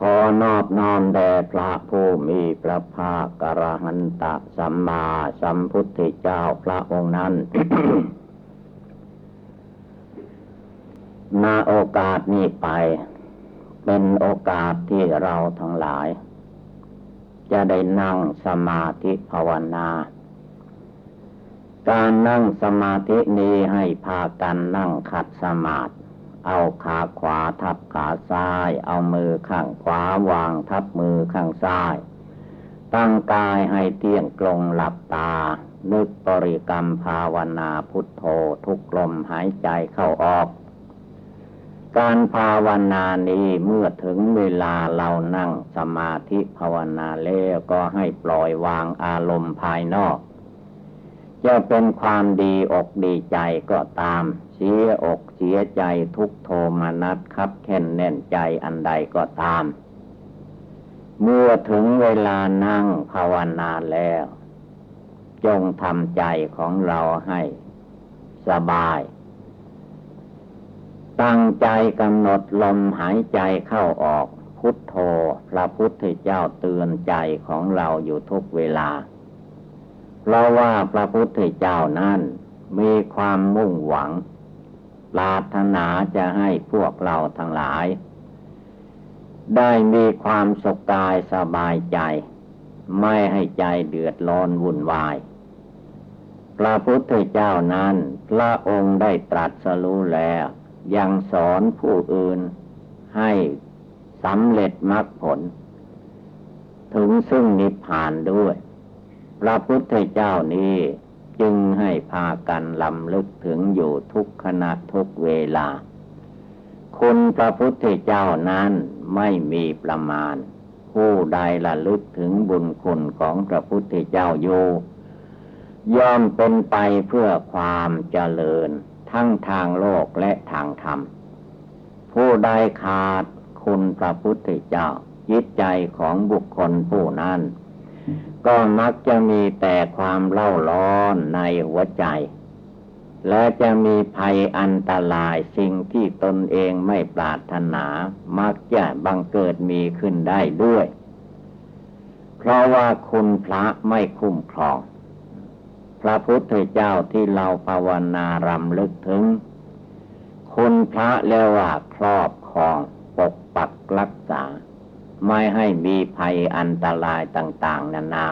ขอนอบน้อมแด่พระผู้มีพระภาคกระหันตะสัมมาสัมพุทธเจ้าพระองค์นั้นณโอกาสนี้ไป เป็นโอกาสที่เราทั้งหลาย จะได้นั่งสมาธิภาวนา การนั่งสมาธินี้ให้พากันนั่งขัดสมาธิ เอาขาขวาทับขาซ้าย เอามือข้างขวาวางทับมือข้างซ้าย ตั้งกายให้เที่ยงตรงหลับตา นึกบริกรรมภาวนาพุทโธทุกลมหายใจเข้าออก การภาวนานี้เมื่อถึงเวลาเรานั่งสมาธิภาวนาแล้วก็ให้ปล่อยวางอารมณ์ภายนอก จะเป็นความดีอกดีใจก็ตาม เสียอกเสียใจทุกโทมนัสครับแค่นแน่นใจอันใดก็ตาม เมื่อถึงเวลานั่งภาวนาแล้ว จงทำใจของเราให้สบาย ตั้งใจกำหนดลมหายใจเข้าออกพุทโธพระพุทธเจ้าเตือนใจของเราอยู่ทุกเวลา เพราะว่าพระพุทธเจ้านั้นมีความมุ่งหวัง ปรารถนาจะให้พวกเราทั้งหลาย ได้มีความสุขกายสบายใจ ไม่ให้ใจเดือดร้อนวุ่นวาย พระพุทธเจ้านั้น พระองค์ได้ตรัสรู้แล้ว ยังสอนผู้อื่นให้สำเร็จมรรคผล ถึงซึ่งนิพพานด้วย พระพุทธเจ้านี้ จึงให้พากันลำลึกถึงอยู่ทุกขณะทุกเวลา คุณพระพุทธเจ้านั้นไม่มีประมาณ ผู้ใดละลึกถึงบุญคุณของพระพุทธเจ้าอยู่ย่อมเป็นไปเพื่อความเจริญทั้งทางโลกและทางธรรม ผู้ใดขาดคุณพระพุทธเจ้าจิตใจของบุคคลผู้นั้น ก็มักจะมีแต่ความเล่าร้อนในหัวใจ และจะมีภัยอันตรายสิ่งที่ตนเองไม่ปรารถนา มักจะบังเกิดมีขึ้นได้ด้วย เพราะว่าคุณพระไม่คุ้มครอง พระพุทธเจ้าที่เราภาวนารำลึกถึง คุณพระเรียกว่าครอบครองปกปักรักษา ไม่ให้มีภัยอันตรายต่าง ๆ นานา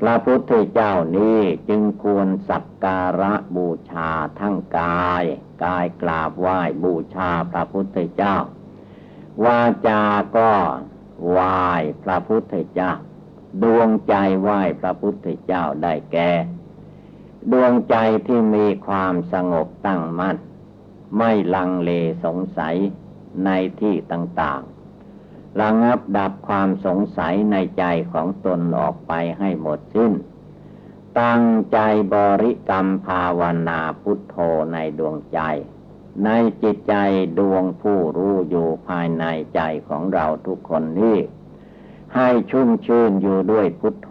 พระพุทธเจ้านี้จึงควรสักการะบูชาทั้งกาย กายกราบไหว้บูชาพระพุทธเจ้า วาจาก็ไหว้พระพุทธเจ้า ดวงใจไหว้พระพุทธเจ้าได้แก่ดวงใจที่มีความสงบตั้งมั่น ไม่ลังเลสงสัยในที่ต่างๆ ระงับดับความสงสัยในใจของตนออกไปให้หมดสิ้น ตั้งใจบริกรรมภาวนาพุทโธในดวงใจ ในจิตใจดวงผู้รู้อยู่ภายในใจของเราทุกคนนี้ ให้ชุ่มชื่นอยู่ด้วยพุทโธ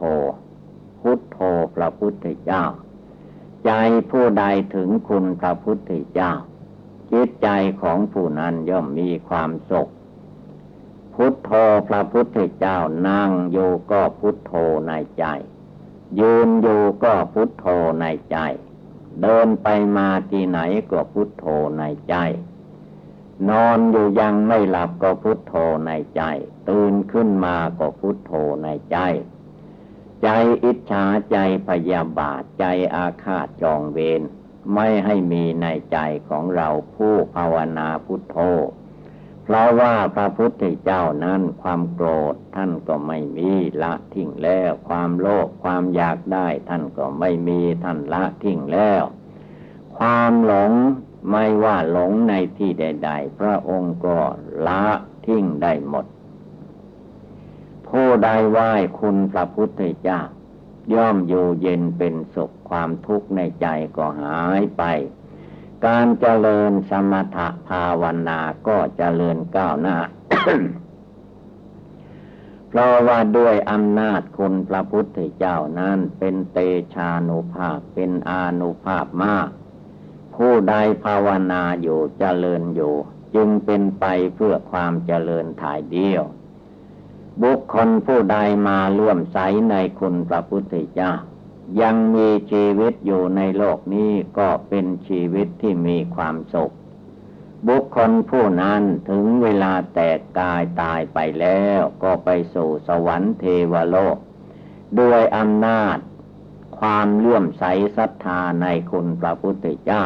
พุทโธพระพุทธเจ้า ใจผู้ใดถึงคุณพระพุทธเจ้า จิตใจของผู้นั้นย่อมมีความสุข พุทโธพระพุทธเจ้านั่งอยู่ก็พุทโธในใจ ยืนอยู่ก็พุทโธในใจ เดินไปมาที่ไหนก็พุทโธในใจ นอนอยู่ยังไม่หลับก็พุทโธในใจ ตื่นขึ้นมาก็พุทโธในใจ ใจอิจฉาใจพยาบาทใจอาฆาตจองเวรไม่ให้มีในใจของเราผู้ภาวนาพุทโธ เพราะว่าพระพุทธเจ้านั้นความโกรธท่านก็ไม่มีละทิ้งแล้ว ความโลภความอยากได้ท่านก็ไม่มีท่านละทิ้งแล้ว ความหลงไม่ว่าหลงในที่ใด ๆ พระองค์ก็ละทิ้งได้หมด ผู้ใดไหว้คุณพระพุทธเจ้า ย่อมอยู่เย็นเป็นสุขความทุกข์ในใจก็หายไป การเจริญสมถะภาวนาก็เจริญก้าวหน้า เพราะว่าด้วยอำนาจคุณพระพุทธเจ้านั้นเป็นเตชานุภาพเป็นอานุภาพมาก ผู้ใดภาวนาอยู่เจริญอยู่ จึงเป็นไปเพื่อความเจริญถ่ายเดียว บุคคลผู้ใดมาร่วมใสในคุณพระพุทธเจ้า ยังมีชีวิตอยู่ในโลกนี้ก็เป็นชีวิตที่มีความสุข บุคคลผู้นั้นถึงเวลาแตกกายตายไปแล้วก็ไปสู่สวรรค์เทวโลก ด้วยอำนาจ ความเลื่อมใสศรัทธาในคุณพระพุทธเจ้า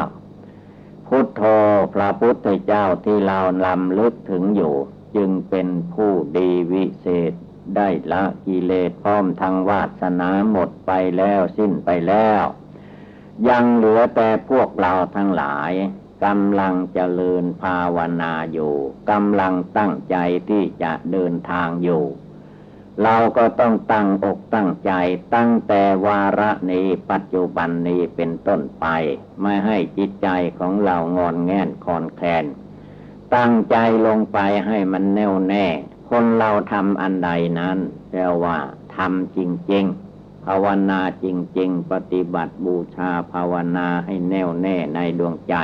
พุทโธพระพุทธเจ้าที่เราลำลึกถึงอยู่ จึงเป็นผู้ดีวิเศษ ได้ละกิเลสพร้อมทางวาสนาหมดไปแล้วสิ้นไปแล้ว ยังเหลือแต่พวกเราทั้งหลายกำลังเจริญภาวนาอยู่กำลังตั้งใจที่จะเดินทางอยู่ เราก็ต้องตั้งอกตั้งใจตั้งแต่วาระนี้ปัจจุบันนี้เป็นต้นไป ไม่ให้จิตใจของเรางอนแง่นคอนแคลนตั้งใจลงไปให้มันแน่วแน่ คนเราทำอันใดนั้นแปลว่าทำจริงๆ ภาวนาจริง ๆ ปฏิบัติบูชาภาวนาให้แน่วแน่ในดวงใจ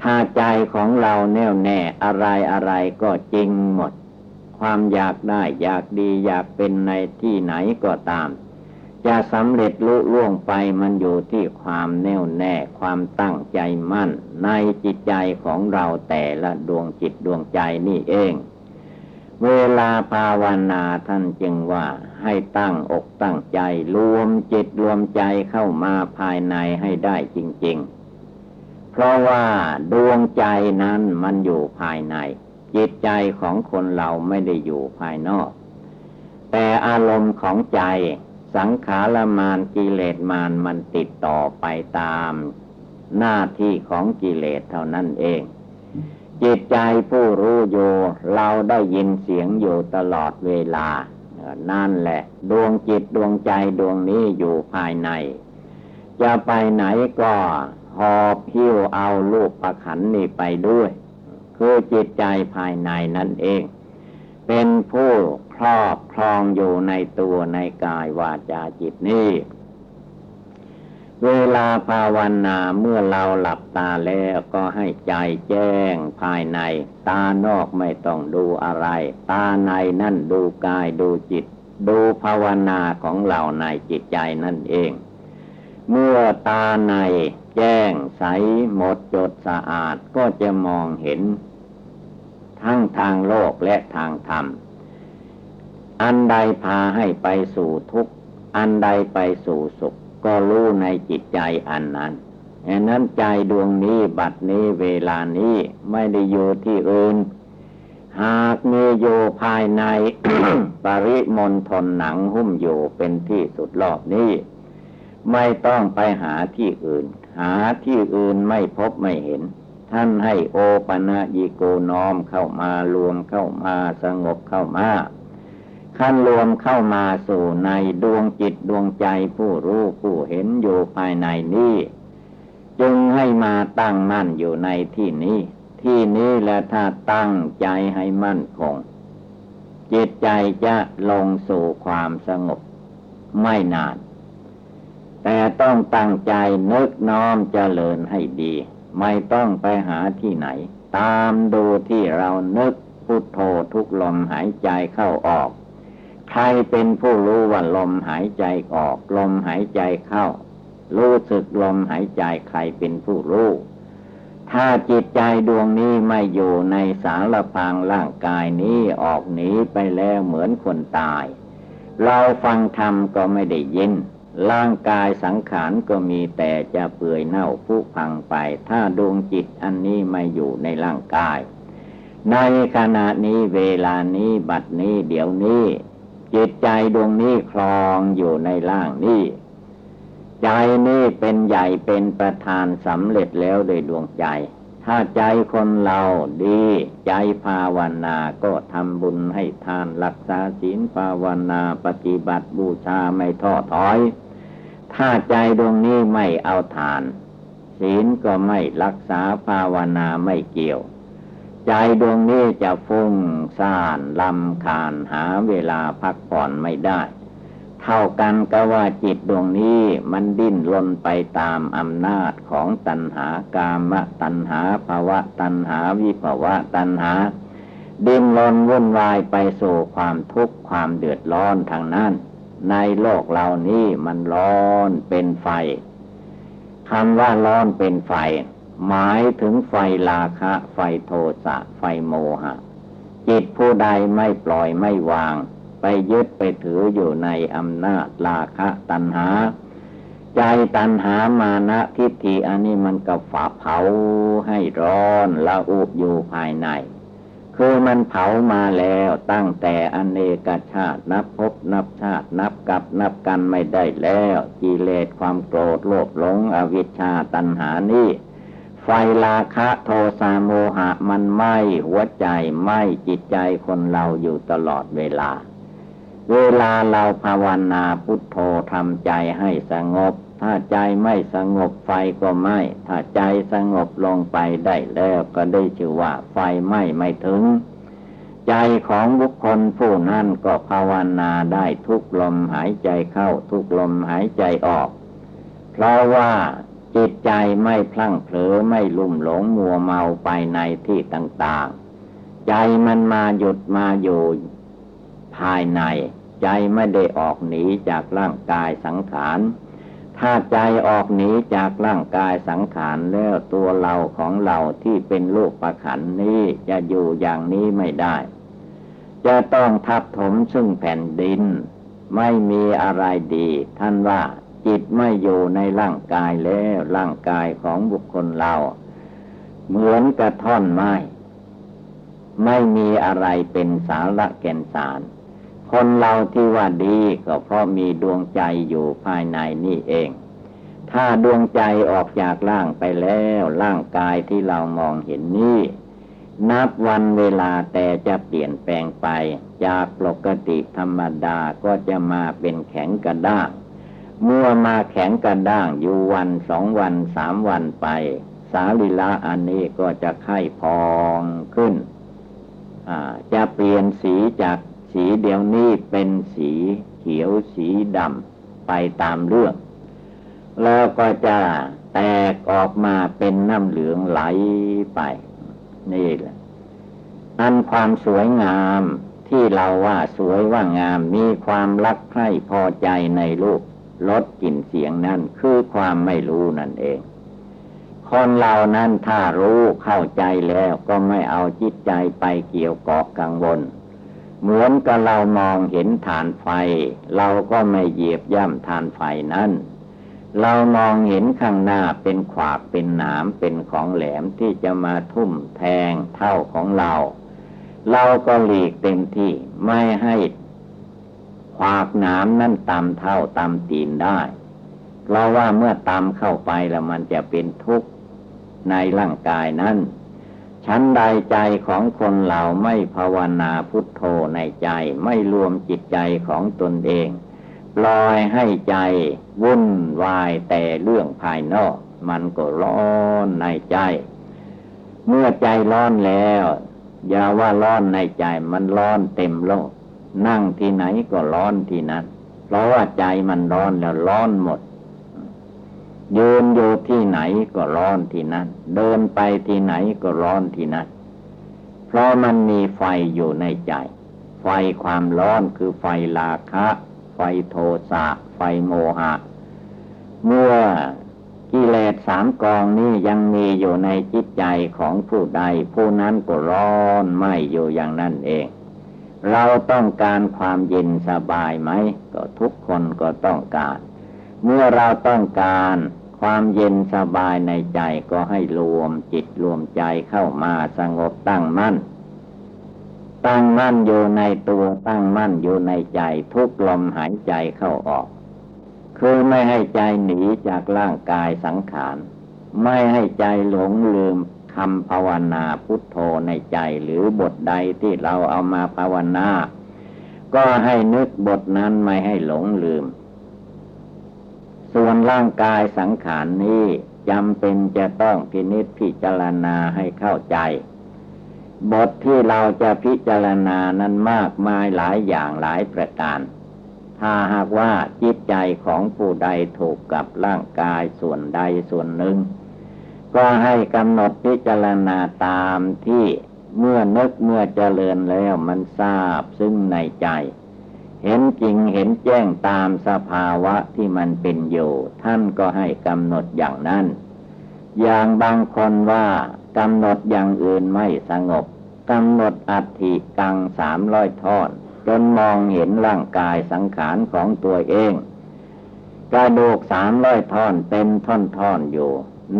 ถ้าใจของเราแน่วแน่อะไรอะไรก็จริงหมด ความอยากได้อยากดีอยากเป็นในที่ไหนก็ตาม จะสำเร็จลุล่วงไปมันอยู่ที่ความแน่วแน่ความตั้งใจมั่น ในจิตใจของเราแต่ละดวงจิตดวงใจนี่เอง เวลาภาวนาท่านจึงว่าให้ตั้งอกตั้งใจ รวมจิตรวมใจเข้ามาภายในให้ได้จริง ๆ เพราะว่าดวงใจนั้นมันอยู่ภายใน จิตใจของคนเราไม่ได้อยู่ภายนอก แต่อารมณ์ของใจสังขารมานกิเลสมานมันติดต่อไปตาม หน้าที่ของกิเลสเท่านั้นเอง จิตใจผู้รู้อยู่เราได้ยินเสียงอยู่ตลอดเวลา นั่นแหละ ดวงจิตดวงใจดวงนี้อยู่ภายใน จะไปไหนก็หอบพิ้วเอาลูกประขันนี่ไปด้วย คือจิตใจภายในนั่นเอง เป็นผู้ครอบครองอยู่ในตัวในกายวาจาจิตนี้ เวลาภาวนาเมื่อเราหลับตาแล้วก็ให้ใจแจ้งภายใน ตานอกไม่ต้องดูอะไร ตาในนั่นดูกายดูจิต ดูภาวนาของเราในจิตใจนั่นเอง เมื่อตาในแจ้งใสหมดจดสะอาดก็จะมองเห็น ทั้งทางโลกและทางธรรม อันใดพาให้ไปสู่ทุกข์ อันใดไปสู่สุข ก็รู้ในจิตใจอันนั้นฉะนั้นใจดวงนี้บัดนี้เวลานี้ไม่ได้อยู่ที่อื่น หากมีอยู่ภายใน ปริมณฑลหนังหุ้มอยู่เป็นที่สุดรอบนี้ ไม่ต้องไปหาที่อื่น หาที่อื่นไม่พบไม่เห็น ท่านให้โอปะนะยิโกน้อมเข้ามารวมเข้ามาสงบเข้ามา ขั้นรวมเข้ามาสู่ในดวงจิตดวงใจผู้รู้ผู้เห็นอยู่ภายในนี้ จึงให้มาตั้งมั่นอยู่ในที่นี้ ที่นี้และถ้าตั้งใจให้มั่นคง จิตใจจะลงสู่ความสงบไม่นาน แต่ต้องตั้งใจนึกน้อมเจริญให้ดี ไม่ต้องไปหาที่ไหน ตามดูที่เรานึกพุทโธทุกลมหายใจเข้าออก ใครเป็นผู้รู้ว่าลมหายใจออก ลมหายใจเข้า รู้สึกลมหายใจใครเป็นผู้รู้ ถ้าจิตใจดวงนี้ไม่อยู่ในสารพังร่างกายนี้ออกหนีไปแล้วเหมือนคนตาย เราฟังธรรมก็ไม่ได้ยินร่างกายสังขารก็มีแต่จะเปื่อยเน่าผุพังไป ถ้าดวงจิตอันนี้ไม่อยู่ในร่างกาย ในขณะนี้เวลานี้บัดนี้เดี๋ยวนี้ จิตใจดวงนี้คลองอยู่ในร่างนี้ ใจนี้เป็นใหญ่เป็นประธานสำเร็จแล้วโดยดวงใจ ถ้าใจคนเราดี ใจภาวนาก็ทำบุญให้ทานรักษาศีลภาวนาปฏิบัติบูชาไม่ท้อถอย ถ้าใจดวงนี้ไม่เอาทาน ศีลก็ไม่รักษาภาวนาไม่เกี่ยว ใจดวงนี้จะฟุ้งซ่านลำคาญหาเวลาพักผ่อนไม่ได้ เท่ากันก็ว่าจิตดวงนี้มันดิ้นรนไปตามอำนาจของตัณหากามตัณหาภาวะตัณหาวิภาวะตัณหา ดิ้นรนวุ่นวายไปสู่ความทุกข์ความเดือดร้อนทางนั้น ในโลกเหล่านี้มันร้อนเป็นไฟคำว่าร้อนเป็นไฟ หมายถึงไฟลาคะ ไฟโทสะ ไฟโมหะ จิตผู้ใดไม่ปล่อยไม่วาง ไปยึดไปถืออยู่ในอำนาจลาคะตัณหา ใจตัณหามานะทิฏฐิอันนี้มันก็ฝาเผาให้ร้อนละอุอยู่ภายใน คือมันเผามาแล้วตั้งแต่อเนกชาตินับพบนับชาตินับกับนับกันไม่ได้แล้วกิเลสความโกรธโลภหลงอวิชชาตัณหานี่ ไฟราคะโทสะโมหะมันไหมหัวใจไหมจิตใจคนเราอยู่ตลอดเวลา เวลาเราภาวนาพุทโธทำใจให้สงบ ถ้าใจไม่สงบไฟก็ไหม้ถ้าใจสงบลงไปได้แล้วก็ได้ชื่อว่าไฟไหม้ไม่ถึง ใจของบุคคลผู้นั้นก็ภาวนาได้ทุกลมหายใจเข้าทุกลมหายใจออก เพราะว่า จิตใจไม่พลั้งเผลอไม่ลุ่มหลงมัวเมาไปในที่ต่างๆ ใจมันมาหยุดมาอยู่ภายใน ใจไม่ได้ออกหนีจากร่างกายสังขารถ้าใจออกหนีจากร่างกายสังขารแล้วตัวเราของเราที่เป็นลูกประขันนี้จะอยู่อย่างนี้ไม่ได้ จะต้องทับถมซึ่งแผ่นดิน ไม่มีอะไรดี ท่านว่า จิตไม่อยู่ในร่างกายแล้วร่างกายของบุคคลเรา เหมือนกระท่อนไม้ ไม่มีอะไรเป็นสาระแก่นสาร คนเราที่ว่าดีก็เพราะมีดวงใจอยู่ภายในนี่เอง ถ้าดวงใจออกจากร่างไปแล้วร่างกายที่เรามองเห็นนี่นับวันเวลาแต่จะเปลี่ยนแปลงไป จากปกติธรรมดาก็จะมาเป็นแข็งกระด้าง มื่อมาแข็งกระด้างอยู่วันสองวันสามวันไป สาลิละอันนี้ก็จะไข้พองขึ้นจะเปลี่ยนสีจากสีเดียวนี้เป็นสีเขียวสีดำไปตามเรื่อง แล้วก็จะแตกออกมาเป็นน้ำเหลืองไหลไป นี่แหละ อันความสวยงามที่เราว่าสวยว่างามมีความรักใคร่พอใจในรูป ลดกลิ่นเสียงนั่นคือความไม่รู้นั่นเอง คนเรานั้นถ้ารู้เข้าใจแล้วก็ไม่เอาจิตใจไปเกี่ยวเกาะกังวล เหมือนกับเรามองเห็นฐานไฟ เราก็ไม่เหยียบย่ำฐานไฟนั้นเรามองเห็นข้างหน้าเป็นขวากเป็นหนามเป็นของแหลมที่จะมาทุ่มแทงเท่าของเรา เราก็หลีกเต็มที่ไม่ให้ ขวากหนามนั่นตำเท่าตำตีนได้ เพราะว่าเมื่อตำเข้าไปแล้วมันจะเป็นทุกข์ในร่างกายนั้นชั้นใดใจของคนเราไม่ภาวนาพุทโธในใจไม่รวมจิตใจของตนเองปล่อยให้ใจวุ่นวายแต่เรื่องภายนอก มันก็ร้อนในใจ เมื่อใจร้อนแล้ว อย่าว่าร้อนในใจมันร้อนเต็มโลก นั่งที่ไหนก็ร้อนที่นั้น เพราะว่าใจมันร้อนแล้วร้อนหมดยืนอยู่ที่ไหนก็ร้อนที่นั้น เดินไปที่ไหนก็ร้อนที่นั้น เพราะมันมีไฟอยู่ในใจ ไฟความร้อนคือไฟลาคะ ไฟโทสะ ไฟโมหะ เมื่อกิเลสสามกองนี้ยังมีอยู่ในจิตใจของผู้ใด ผู้นั้นก็ร้อนไหมอยู่อย่างนั้นเอง เราต้องการความเย็นสบายไหม ก็ทุกคนก็ต้องการ เมื่อเราต้องการความเย็นสบายในใจก็ให้รวมจิตรวมใจเข้ามาสงบตั้งมั่น ตั้งมั่นอยู่ในตัวตั้งมั่นอยู่ในใจทุกลมหายใจเข้าออก คือไม่ให้ใจหนีจากร่างกายสังขาร ไม่ให้ใจหลงลืม คำภาวนาพุทโธในใจหรือบทใดที่เราเอามาภาวนา ก็ให้นึกบทนั้นไม่ให้หลงลืม ส่วนร่างกายสังขารนนี้จำเป็นจะต้องพินิจพิจารณาให้เข้าใจ บทที่เราจะพิจารณานั้นมากมายหลายอย่างหลายประการถ้าหากว่าจิตใจของผู้ใดถูกกับร่างกายส่วนใดส่วนหนึ่ง ก็ให้กำหนดพิจารณาตามที่เมื่อนึกเมื่อเจริญแล้วมันทราบซึ่งในใจ เห็นจริงเห็นแจ้งตามสภาวะที่มันเป็นอยู่ ท่านก็ให้กำหนดอย่างนั้น อย่างบางคนว่ากำหนดอย่างอื่นไม่สงบกำหนดอัฐิกังสามร้อยท่อดจนมองเห็นร่างกายสังขารของตัวเองกระดูกสามร้อยท่อนเป็นท่อนๆอยู่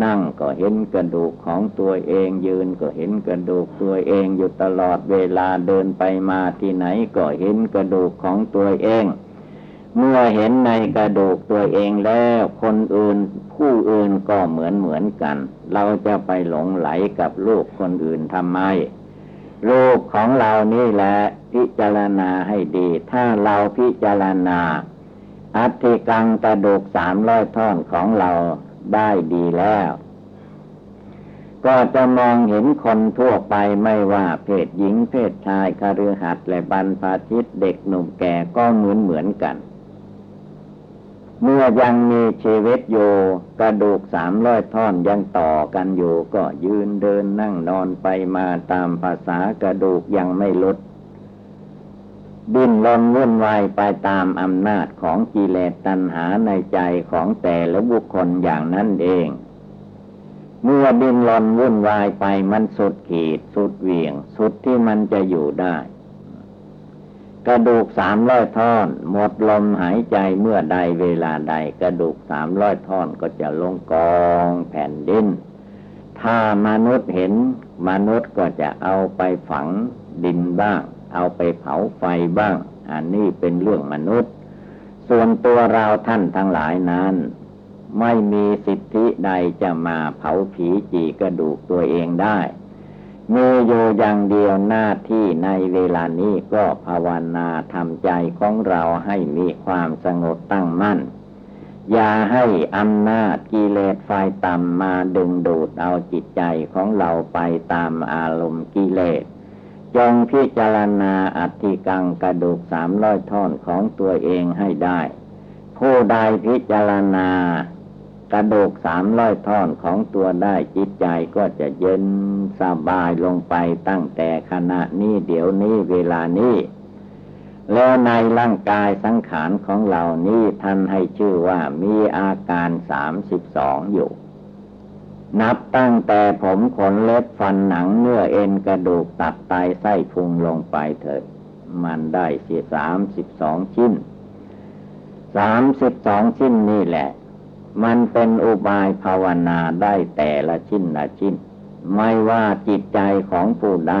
นั่งก็เห็นกระดูกของตัวเองยืนก็เห็นกระดูกตัวเองอยู่ตลอดเวลาเดินไปมาที่ไหนก็เห็นกระดูกของตัวเอง เมื่อเห็นในกระดูกตัวเองแล้ว คนอื่นผู้อื่นก็เหมือนเหมือนกัน เราจะไปหลงไหลกับลูกคนอื่นทำไมรูปของเรานี่แหละพิจารณาให้ดี ถ้าเราพิจารณาอัฐิกังกระดูกสามร้อยท่อนของเรา ได้ดีแล้ว ก็จะมองเห็นคนทั่วไปไม่ว่าเพศหญิงเพศชายคฤหัสถ์และบรรพชิตเด็กหนุ่มแก่ก็เหมือนเหมือนกัน เมื่อยังมีชีวิตอยู่กระดูกสามร้อยท่อนยังต่อกันอยู่ก็ยืนเดินนั่งนอนไปมาตามภาษากระดูกยังไม่ลด ดิ้นรนวุ่นวายไปตามอำนาจของกิเลสตัณหาในใจของแต่ละบุคคลอย่างนั้นเอง เมื่อดิ้นรนวุ่นวายไปมันสุดขีด สุดเวียง สุดที่มันจะอยู่ได้ กระดูกสามร้อยท่อน หมดลมหายใจเมื่อใดเวลาใด กระดูกสามร้อยท่อนก็จะลงกองแผ่นดิน ถ้ามนุษย์เห็นมนุษย์ก็จะเอาไปฝังดินบ้าง เอาไปเผาไฟบ้าง อันนี้เป็นเรื่องมนุษย์ ส่วนตัวเราท่านทั้งหลายนั้น ไม่มีสิทธิใดจะมาเผาผีจีกระดูกตัวเองได้มีอยู่อย่างเดียวหน้าที่ในเวลานี้ก็ภาวนาทำใจของเราให้มีความสงบตั้งมั่น อย่าให้อำนาจกิเลสไฟต่ำมาดึงดูดเอาจิตใจของเราไปตามอารมณ์กิเลส จงพิจารณาอัติกังกระดูกสามร้อยท่อนของตัวเองให้ได้ ผู้ใดพิจารณากระดูกสามร้อยท่อนของตัวได้จิตใจก็จะเย็นสบายลงไปตั้งแต่ขณะนี้เดี๋ยวนี้เวลานี้แล้วในร่างกายสังขารของเรานี้ท่านให้ชื่อว่ามีอาการสามสิบสองอยู่ นับตั้งแต่ผมขนเล็บฟันหนังเนื้อเอ็นกระดูกตับไตไส้พุงลงไปเถิด มันได้เสียสามสิบสองชิ้น สามสิบสองชิ้นนี่แหละ มันเป็นอุบายภาวนาได้แต่ละชิ้นละชิ้น ไม่ว่าจิตใจของผู้ใด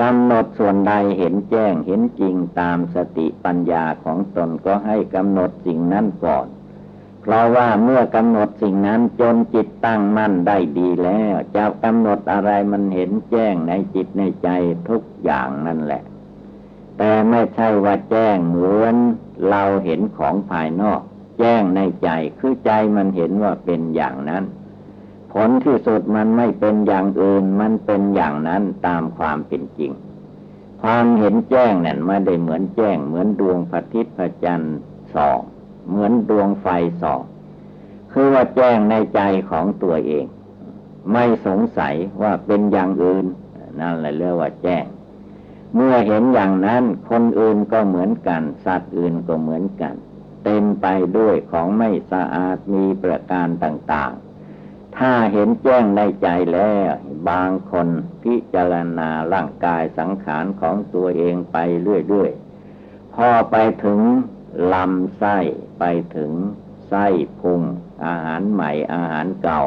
กำหนดส่วนใดเห็นแจ้งเห็นจริงตามสติปัญญาของตนก็ให้กำหนดสิ่งนั้นก่อน เพราะว่าเมื่อกำหนดสิ่งนั้นจนจิตตั้งมั่นได้ดีแล้ว จะกำหนดอะไรมันเห็นแจ้งในจิตในใจทุกอย่างนั่นแหละ แต่ไม่ใช่ว่าแจ้งเหมือนเราเห็นของภายนอก แจ้งในใจคือใจมันเห็นว่าเป็นอย่างนั้น ผลที่สุดมันไม่เป็นอย่างอื่นมันเป็นอย่างนั้นตามความเป็นจริง ความเห็นแจ้งนั่นไม่ได้เหมือนแจ้งเหมือนดวงพระอาทิตย์พระจันทร์สอง เหมือนดวงไฟส่องคือว่าแจ้งในใจของตัวเอง ไม่สงสัยว่าเป็นอย่างอื่น นั่นแหละเรียกว่าแจ้ง เมื่อเห็นอย่างนั้นคนอื่นก็เหมือนกัน สัตว์อื่นก็เหมือนกัน เต็มไปด้วยของไม่สะอาดมีประการต่างๆ ถ้าเห็นแจ้งในใจแล้ว บางคนพิจารณาร่างกายสังขารของตัวเองไปเรื่อยๆ พอไปถึง ลำไส้ไปถึงไส้พุงอาหารใหม่อาหารเก่า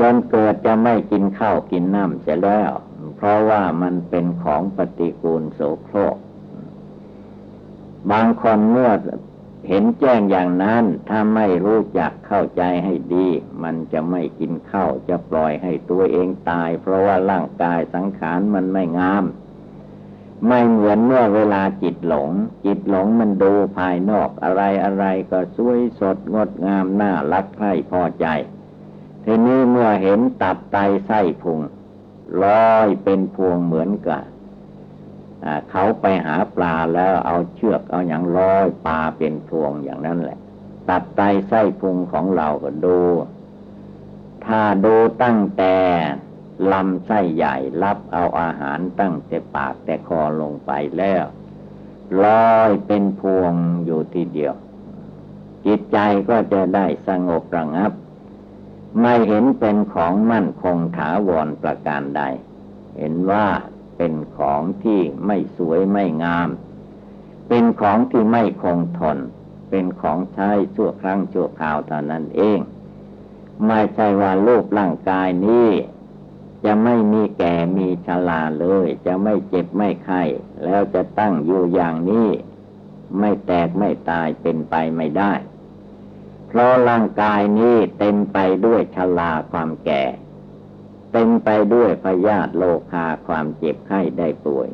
จนเกิดจะไม่กินข้าวกินน้ำเสียแล้ว เพราะว่ามันเป็นของปฏิกูลโสโครก บางคนเมื่อเห็นแจ้งอย่างนั้น ถ้าไม่รู้จักเข้าใจให้ดี มันจะไม่กินข้าวจะปล่อยให้ตัวเองตาย เพราะว่าร่างกายสังขารมันไม่งาม ไม่เหมือนเมื่อเวลาจิตหลง จิตหลงมันดูภายนอกอะไรอะไรก็สวยสดงดงามน่ารักใคร่พอใจทีนี้เมื่อเห็นตับไตไส้พุงลอยเป็นพวงเหมือนกันเขาไปหาปลาแล้วเอาเชือกเอาอย่างร้อยปลาเป็นพวงอย่างนั้นแหละ ตัดไตไส้พุงของเราก็ดู ถ้าดูตั้งแต่ ลำไส้ใหญ่รับเอาอาหารตั้งแต่ปากแต่คอลงไปแล้วลอยเป็นพวงอยู่ทีเดียว จิตใจก็จะได้สงบระงับ ไม่เห็นเป็นของมั่นคงถาวรประการใด เห็นว่าเป็นของที่ไม่สวยไม่งาม เป็นของที่ไม่คงทน เป็นของใช้ชั่วครั้งชั่วคราวเท่านั้นเอง ไม่ใช่ว่ารูปร่างกายนี้ จะไม่มีแก่มีชราเลย จะไม่เจ็บไม่ไข้แล้วจะตั้งอยู่อย่างนี้ ไม่แตกไม่ตายเป็นไปไม่ได้ เพราะร่างกายนี้เต็มไปด้วยชราความแก่ เต็มไปด้วยพยาธิโลคาความเจ็บไข้ได้ป่วย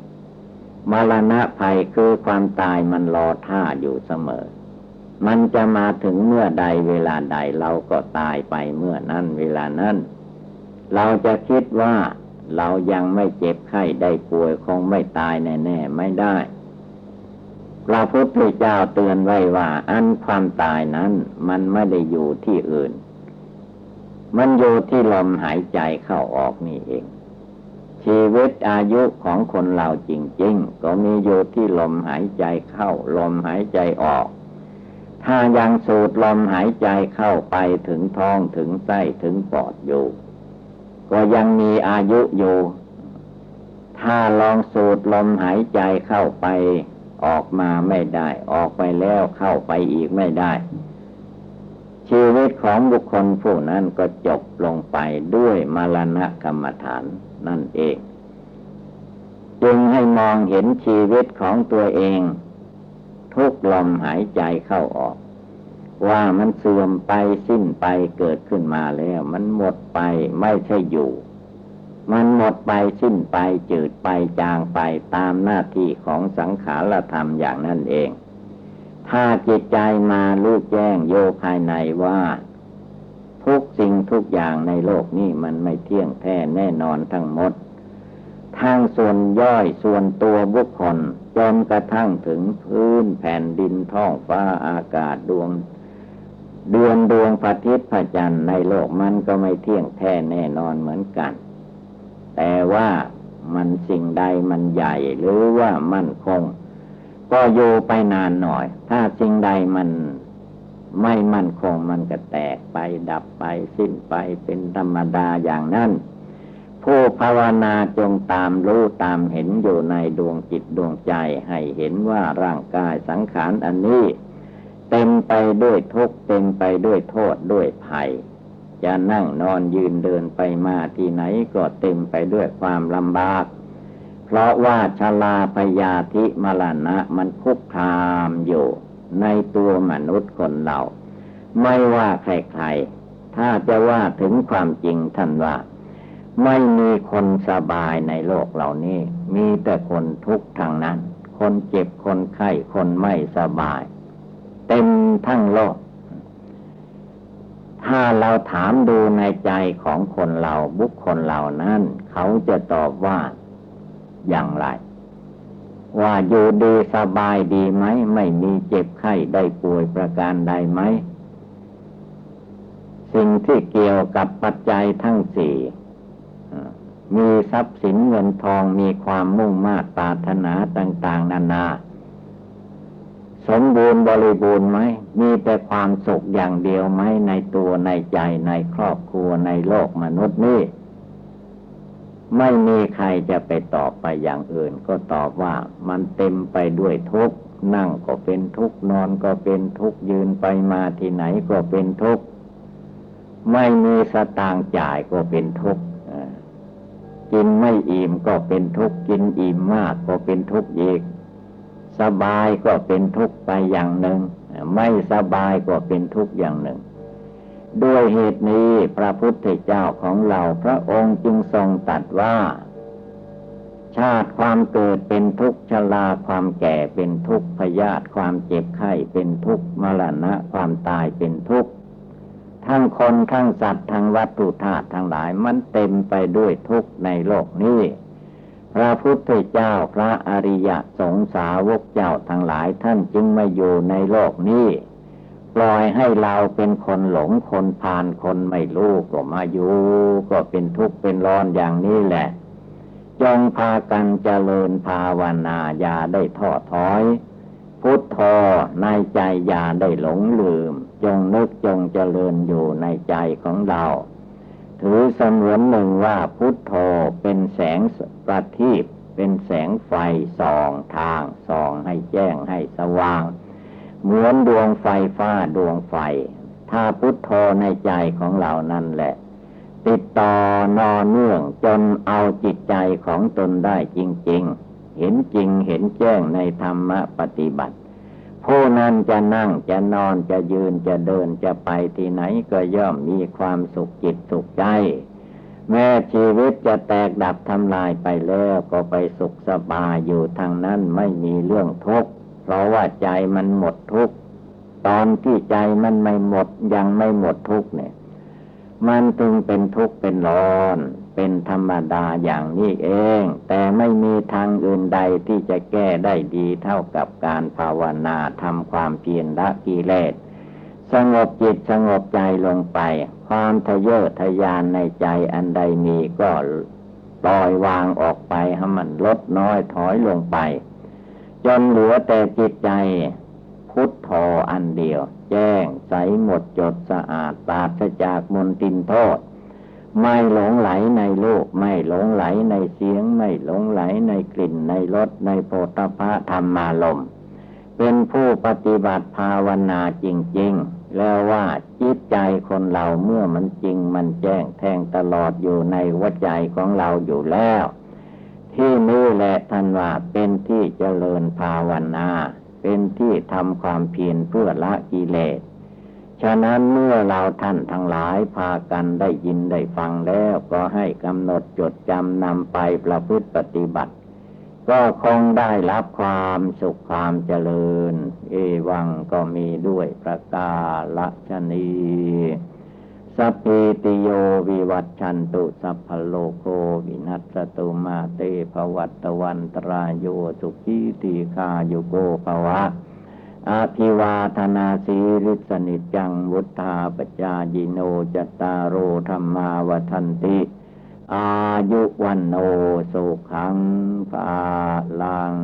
มรณะภัยคือความตายมันรอท่าอยู่เสมอ มันจะมาถึงเมื่อใดเวลาใดเราก็ตายไปเมื่อนั้นเวลานั้น เราจะคิดว่าเรายังไม่เจ็บไข้ได้ป่วยคงไม่ตายแน่ๆไม่ได้ พระพุทธเจ้าเตือนไว้ว่า อันความตายนั้นมันไม่ได้อยู่ที่อื่น มันอยู่ที่ลมหายใจเข้าออกนี่เอง ชีวิตอายุของคนเราจริง ๆ ก็มีอยู่ที่ลมหายใจเข้า ลมหายใจออก ถ้ายังสูดลมหายใจเข้าไปถึงท้องถึงไส้ถึงปอดอยู่ ก็ยังมีอายุอยู่ ถ้าลองสูดลมหายใจเข้าไป ออกมาไม่ได้ ออกไปแล้วเข้าไปอีกไม่ได้ ชีวิตของบุคคลผู้นั้นก็จบลงไปด้วยมรณะกรรมฐานนั่นเอง จึงให้มองเห็นชีวิตของตัวเอง ทุกลมหายใจเข้าออก ว่ามันเสื่อมไปสิ้นไปเกิดขึ้นมาแล้ว มันหมดไปไม่ใช่อยู่ มันหมดไปสิ้นไปจืดไปจางไปตามหน้าที่ของสังขารธรรมอย่างนั้นเอง ถ้าจิตใจมาลูกแจ้งโยภายในว่า ทุกสิ่งทุกอย่างในโลกนี้มันไม่เที่ยงแท้แน่นอนทั้งหมดทั้งส่วนย่อยส่วนตัวบุคคลจนกระทั่งถึงพื้นแผ่นดินท้องฟ้าอากาศดวง ดวงพระอาทิตย์พระจันทร์ในโลกมันก็ไม่เที่ยงแท้แน่นอนเหมือนกัน แต่ว่ามันสิ่งใดมันใหญ่หรือว่ามั่นคง ก็อยู่ไปนานหน่อย ถ้าสิ่งใดมันไม่มั่นคงมันก็แตกไปดับไปสิ้นไปเป็นธรรมดาอย่างนั้น ผู้ภาวนาจงตามรู้ตามเห็นอยู่ในดวงจิตดวงใจให้เห็นว่าร่างกายสังขารอันนี้ เต็มไปด้วยทุกข์เต็มไปด้วยโทษด้วยภัย จะนั่งนอนยืนเดินไปมาที่ไหนก็เต็มไปด้วยความลำบาก เพราะว่าชลาพยาธิมรณะมันคุกคามอยู่ ในตัวมนุษย์คนเรา ไม่ว่าใครๆ ถ้าจะว่าถึงความจริงท่านว่า ไม่มีคนสบายในโลกเหล่านี้ มีแต่คนทุกข์ทางนั้น คนเจ็บคนไข้คนไม่สบาย เต็มทั้งโลก ถ้าเราถามดูในใจของคนเราบุคคลเหล่านั้น เขาจะตอบว่าอย่างไร ว่าอยู่ดีสบายดีไหม ไม่มีเจ็บไข้ได้ป่วยประการใดไหม สิ่งที่เกี่ยวกับปัจจัยทั้งสี่มีทรัพย์สินเงินทองมีความมุ่งมา่ปรารถนาต่าง ๆ นานา สมบูรณ์บริบูรณ์ไหม มีแต่ความสุขอย่างเดียวไหมในตัวในใจในครอบครัวในโลกมนุษย์นี้ไม่มีใครจะไปตอบไปอย่างอื่น ก็ตอบว่ามันเต็มไปด้วยทุกข์นั่งก็เป็นทุกข์นอนก็เป็นทุกข์ยืนไปมาที่ไหนก็เป็นทุกข์ไม่มีสตางค์จ่ายก็เป็นทุกข์กินไม่อิ่มก็เป็นทุกข์กินอิ่มมากก็เป็นทุกข์อีก สบายก็เป็นทุกข์ไปอย่างหนึ่ง ไม่สบายก็เป็นทุกข์อย่างหนึ่ง ด้วยเหตุนี้พระพุทธเจ้าของเราพระองค์จึงทรงตรัสว่า ชาติความเกิดเป็นทุกข์ชราความแก่เป็นทุกข์พยาธิความเจ็บไข้เป็นทุกข์มรณะความตายเป็นทุกข์ทั้งคนทั้งสัตว์ทั้งวัตถุธาตุทั้งหลายมันเต็มไปด้วยทุกข์ในโลกนี้ พระพุทธเจ้าพระอริยสงสาวกเจ้าทั้งหลายท่านจึงมาอยู่ในโลกนี้ ปล่อยให้เราเป็นคนหลงคนพานคนไม่รู้ก็มาอยู่ก็เป็นทุกข์เป็นร้อนอย่างนี้แหละ จงพากันเจริญภาวนาอย่าได้ท้อถอย พุทโธในใจอย่าได้หลงลืม จงนึกจงเจริญอยู่ในใจของเรา ถือเสมือนหนึ่งว่าพุทโธเป็นแสง ประทีปเป็นแสงไฟส่องทางส่องให้แจ้งให้สว่าง เหมือนดวงไฟฟ้าดวงไฟ ถ้าพุทโธในใจของเรานั่นแหละ ติดต่อนอเนื่องจนเอาจิตใจของตนได้จริง ๆ เห็นจริงเห็นแจ้งในธรรมปฏิบัติผู้นั้นจะนั่งจะนอนจะยืนจะเดินจะไปที่ไหนก็ย่อมมีความสุขจิตสุขใจ แม้ชีวิตจะแตกดับทำลายไปแล้วก็ไปสุขสบายอยู่ทางนั้นไม่มีเรื่องทุกข์เพราะว่าใจมันหมดทุกข์ตอนที่ใจมันไม่หมดยังไม่หมดทุกข์เนี่ย มันจึงเป็นทุกข์เป็นร้อน เป็นธรรมดาอย่างนี้เอง แต่ไม่มีทางอื่นใดที่จะแก้ได้ดีเท่ากับการภาวนาทำความเพียรละกิเลส สงบจิตสงบใจลงไป ความทะเยอทะยานในใจอันใดมีก็ปล่อยวางออกไปให้มันลดน้อยถอยลงไป จนเหลือแต่จิตใจ พุทโธอันเดียว แจ้งใสหมดจดสะอาดปราศจากมนตินโทษ ไม่หลงไหลในโลก ไม่หลงไหลในเสียง ไม่หลงไหลในกลิ่นในรสในโพธพะธรรมารมณ์เป็นผู้ปฏิบัติภาวนาจริง ๆ แล้วว่าจิตใจคนเราเมื่อมันจริงมันแจ้งแทงตลอดอยู่ในหัวใจของเราอยู่แล้ว ที่นี่แหละท่านว่าเป็นที่เจริญภาวนา เป็นที่ทำความเพียรเพื่อละกิเลสฉะนั้นเมื่อเราท่านทั้งหลายพากันได้ยินได้ฟังแล้ว ก็ให้กำหนดจดจำนำไปประพฤติปฏิบัติ ก็คงได้รับความสุขความเจริญ เอวังก็มีด้วยประกาละชนีสัพพิติโยวิวัตชันตุสัพพโลโกวินัสตุมาเตภวัตวันตรายโยสุขีตีคาโยโกภวะอาภิวาธนาสีริสนิจังวุธาปจายิโนจตารโอธรรมาวทันติ อายุวันโนสุขังภาลัง